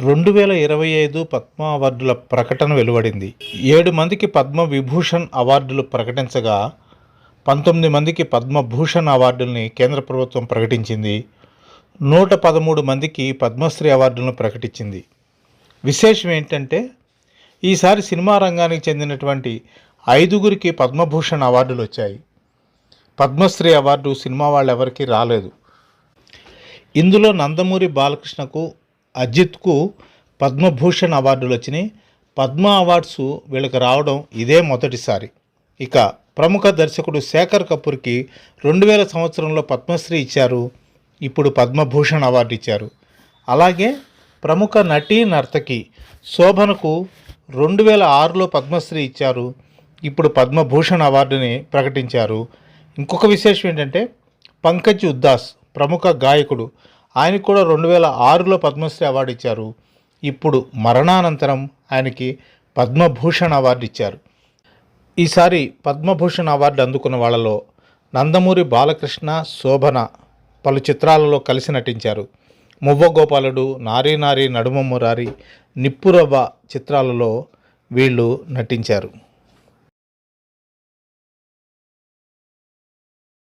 రెండు వేల ఇరవై ఐదు పద్మ అవార్డుల ప్రకటన వెలువడింది. ఏడు మందికి పద్మ విభూషణ్ అవార్డులు ప్రకటించగా పంతొమ్మిది మందికి పద్మభూషణ్ అవార్డుల్ని కేంద్ర ప్రభుత్వం ప్రకటించింది. నూట పదమూడు మందికి పద్మశ్రీ అవార్డులను ప్రకటించింది. విశేషం ఏంటంటే ఈసారి సినిమా రంగానికి చెందినటువంటి ఐదుగురికి పద్మభూషణ్ అవార్డులు వచ్చాయి. పద్మశ్రీ అవార్డు సినిమా వాళ్ళు ఎవరికీ రాలేదు. ఇందులో నందమూరి బాలకృష్ణకు అజిత్కు పద్మభూషణ్ అవార్డులు వచ్చినాయి. పద్మ అవార్డ్స్ వీళ్ళకి రావడం ఇదే మొదటిసారి. ఇక ప్రముఖ దర్శకుడు శేఖర్ కపూర్కి రెండు వేల సంవత్సరంలో పద్మశ్రీ ఇచ్చారు. ఇప్పుడు పద్మభూషణ్ అవార్డు ఇచ్చారు. అలాగే ప్రముఖ నటీ నర్తకి శోభనకు రెండు వేల ఆరులో పద్మశ్రీ ఇచ్చారు. ఇప్పుడు పద్మభూషణ్ అవార్డుని ప్రకటించారు. ఇంకొక విశేషం ఏంటంటే పంకజ్ ఉద్దాస్ ప్రముఖ గాయకుడు. ఆయనకు కూడా రెండు వేల ఆరులో పద్మశ్రీ అవార్డు ఇచ్చారు. ఇప్పుడు మరణానంతరం ఆయనకి పద్మభూషణ్ అవార్డు ఇచ్చారు. ఈసారి పద్మభూషణ్ అవార్డు అందుకున్న వాళ్ళలో నందమూరి బాలకృష్ణ శోభన పలు చిత్రాలలో కలిసి నటించారు. మువ్వగోపాలుడు నారీ నారీ నడుమ మురారి నిప్పురవ్వ చిత్రాలలో వీళ్ళు నటించారు.